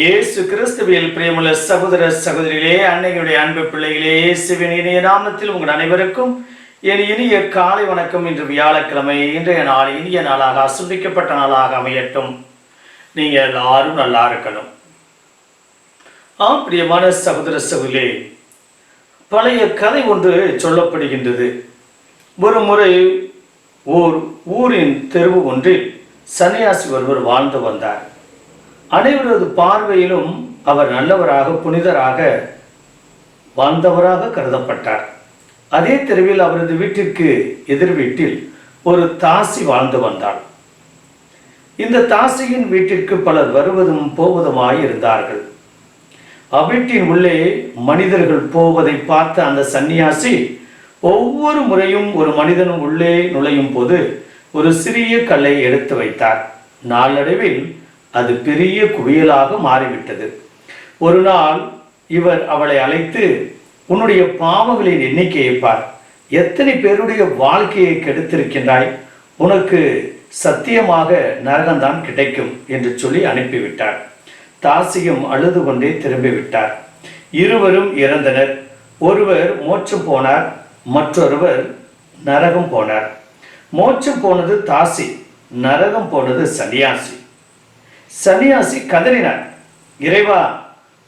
இயேசு கிறிஸ்துவில் பிரியமுள்ள சகோதர சகோதரிகளே அன்னைகளுடைய அன்பு பிள்ளைகளே இயேசுவின் இணைய நாமத்தில் உங்கள் அனைவருக்கும் என் இனிய காலை வணக்கம். இன்று வியாழக்கிழமை இன்றைய நாள் இனிய நாளாக அசுபிக்கப்பட்ட நாளாக அமையட்டும். நீங்கள் எல்லாரும் நல்லா இருக்கணும். ஆ பிரியமான சகோதர சகோதரிகளே பழைய கதை ஒன்று சொல்லப்படுகின்றது. ஒரு முறை ஓர் ஊரின் தெருவு ஒன்றில் சன்னியாசி ஒருவர் வாழ்ந்து வந்தார். அனைவரது பார்வையிலும் அவர் நல்லவராக புனிதராக வாழ்ந்தவராக கருதப்பட்டார். அதே தெருவில் அவரது வீட்டிற்கு எதிர் வீட்டில் ஒரு தாசி வாழ்ந்து வந்தாள். இந்த தாசியின் வீட்டிற்கு பலர் வருவதும் போவதுமாய் இருந்தார்கள். அவ்வீட்டின் உள்ளே மனிதர்கள் போவதை பார்த்த அந்த சன்னியாசி ஒவ்வொரு முறையும் ஒரு மனிதனும் உள்ளே நுழையும் போது ஒரு சிறிய கல்லை எடுத்து வைத்தார். நாளடைவில் அது பெரிய குவியலாக மாறிவிட்டது. ஒரு நாள் இவர் அவளை அழைத்து உன்னுடைய பாவங்களின் எண்ணிக்கையை பார். எத்தனை பேருடைய வாழ்க்கையை கெடுத்திருக்கின்றாய்? உனக்கு சத்தியமாக நரகம்தான் கிடைக்கும் என்று சொல்லி அனுப்பிவிட்டார். தாசியும் அழுது கொண்டே திரும்பிவிட்டார். இருவரும் இறந்தனர். ஒருவர் மோட்சம் போனார் மற்றொருவர் நரகம் போனார். மோட்சம் போனது தாசி நரகம் போனது சன்னியாசி. சன்னியாசி கதறினார் இறைவா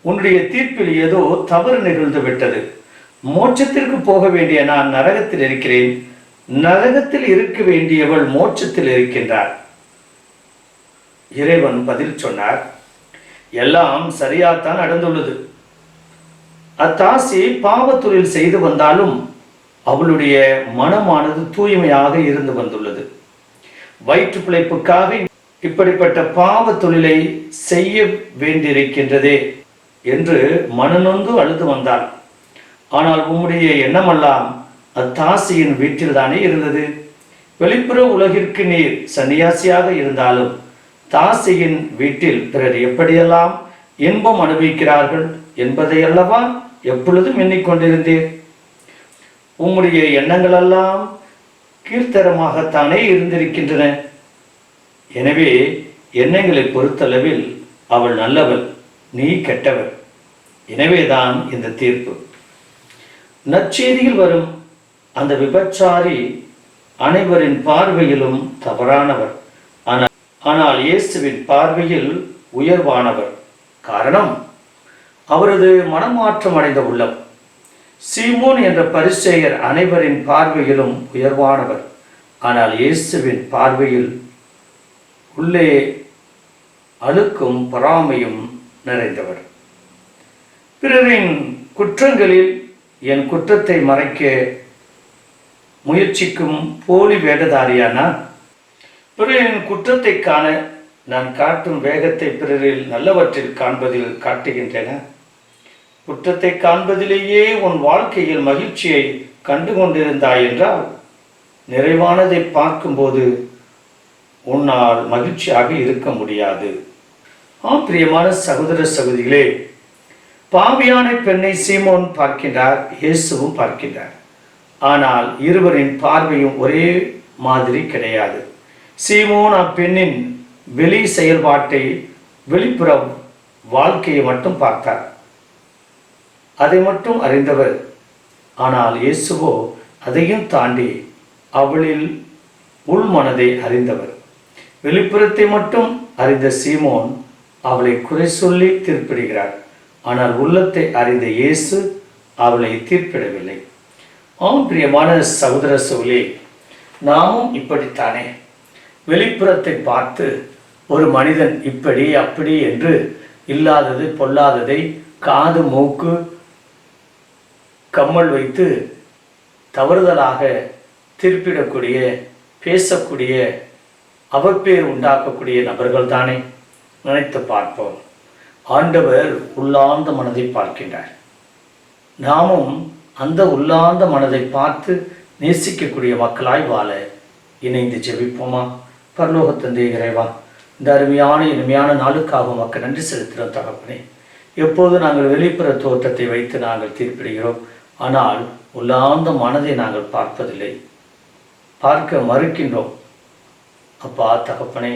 உன்னுடைய தீர்ப்பில் ஏதோ தவறு நிகழ்ந்து விட்டது. மோட்சத்திற்கு போக வேண்டிய நான் நரகத்தில் இருக்கிறேன். நரகத்தில் இருக்க வேண்டியவள் மோட்சத்தில் இருக்கின்றார் இறைவன் பதில் சொன்னார். எல்லாம் சரியாத்தான் நடந்துள்ளது. அத்தாசி பாவத்தொழில் செய்து வந்தாலும் அவளுடைய மனமானது தூய்மையாக இருந்து வந்துள்ளது. வயிற்று பிழைப்புக்காக இப்படிப்பட்ட பாவ தொழிலை செய்ய வேண்டியிருக்கின்றதே என்று மனநொந்து அழுது வந்தாள். ஆனால் உம்முடைய எண்ணமெல்லாம் அத்தாசியின் வீட்டில் தானே இருந்தது? வெளிப்புற உலகிற்கு நீர் சன்னியாசியாக இருந்தாலும் தாசியின் வீட்டில் பிறர் எப்படியெல்லாம் இன்பம் அனுபவிக்கிறார்கள் என்பதை அல்லவா எப்பொழுதும் எண்ணிக்கொண்டிருந்தேன் உம்முடைய எண்ணங்களெல்லாம் கீழ்த்தரமாகத்தானே இருந்திருக்கின்றன. எனவே எண்ணங்களை பொறுத்தளவில் அவள் நல்லவள் நீ கெட்டவள். எனவேதான் இந்த தீர்ப்பு. நற்செய்தியில் வரும். அந்த விபச்சாரி அனைவரின் பார்வையிலும் தவறானவர். ஆனால் ஆனால் இயேசுவின் பார்வையில் உயர்வானவர். காரணம் அவரது மனமாற்றம் அடைந்த உள்ளம். சீமோன் என்ற பரிசெயர் அனைவரின் பார்வையிலும் உயர்வானவர். ஆனால் இயேசுவின் பார்வையில் உள்ளே அழுக்கும் பொறாமையும் நிறைந்தவர். பிறரின் குற்றங்களில் என் குற்றத்தை மறைக்க முயற்சிக்கும் போலி வேடதாரியானா பிறரின் குற்றத்தை காண நான் காட்டும் வேகத்தை பிறரில் நல்லவற்றில் காண்பதில் காட்டுகின்றன. குற்றத்தை காண்பதிலேயே உன் வாழ்க்கையில் மகிழ்ச்சியை கண்டு கொண்டிருந்தாய் என்றால் நிறைவானதை பார்க்கும்போது உன்னால் மகிழ்ச்சியாக இருக்க முடியாது. ஆம் பிரியமான சகோதர சகோதரிகளே பாவியான பெண்ணை சீமோன் பார்க்கின்றார் இயேசுவும் பார்க்கின்றார். ஆனால் இருவரின் பார்வையும் ஒரே மாதிரி கிடையாது. சீமோன் அப்பெண்ணின் வெளி செயல்பாட்டை வெளிப்புற வாழ்க்கையை மட்டும் பார்த்தார். அதை மட்டும் அறிந்தவர். ஆனால் இயேசுவோ அதையும் தாண்டி அவளில் உள்மனதை அறிந்தவர். வெளிப்புறத்தை மட்டும் அறிந்த சீமோன் அவளை குறை சொல்லி தீர்ப்பிடுகிறார். ஆனால் உள்ளத்தை அறிந்த இயேசு அவளை தீர்ப்பிடவில்லை. ஆம் பிரியமான சகோதர சோழி நாமும் இப்படித்தானே. வெளிப்புறத்தை பார்த்து ஒரு மனிதன் இப்படி அப்படி என்று இல்லாதது பொல்லாததை காது மூக்கு கம்மல் வைத்து தவறுதலாக திருப்பிடக்கூடிய பேசக்கூடிய அவப்பேர் உண்டாக்கக்கூடிய நபர்கள் தானே நினைத்து பார்ப்போம். ஆண்டவர் உள்ளார்ந்த மனதை பார்க்கின்றார். நாமும் அந்த உள்ளார்ந்த மனதை பார்த்து நேசிக்கக்கூடிய மக்களாய் வாழ இணைந்து ஜெபிப்போமா? பரலோகத்தந்தை இறைவா இந்த அருமையான இனிமையான நாளுக்காக மக்கள் நன்றி செலுத்துகிறோம் தகப்பனே. எப்போது நாங்கள் வெளிப்புற தோற்றத்தை வைத்து நாங்கள் தீர்ப்பிடுகிறோம் ஆனால் உள்ளார்ந்த மனதை நாங்கள் பார்ப்பதில்லை. பார்க்க மறுக்கின்றோம். அப்பா தகப்பனே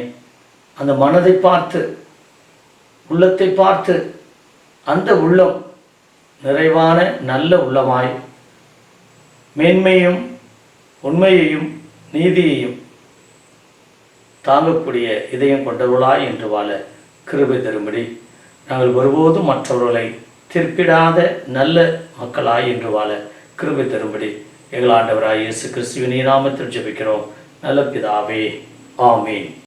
அந்த மனதை பார்த்து உள்ளத்தை பார்த்து அந்த உள்ளம் நிறைவான நல்ல உள்ளமாய் மேன்மையும் உண்மையையும் நீதியையும் தாங்கக்கூடிய இதயம் கொண்டவர்களாய் என்று வாழ கிருபை தரும்படி நாங்கள் ஒருபோதும் மற்றவர்களை திருப்பிடாத நல்ல மக்களாய் என்று வாழ கிருபை தரும்படி எங்கள் ஆண்டவராய் இயேசு கிறிஸ்துவின் நாமத்தில் ஜெபிக்கிறோம். நல்ல பிதாவே 阿妹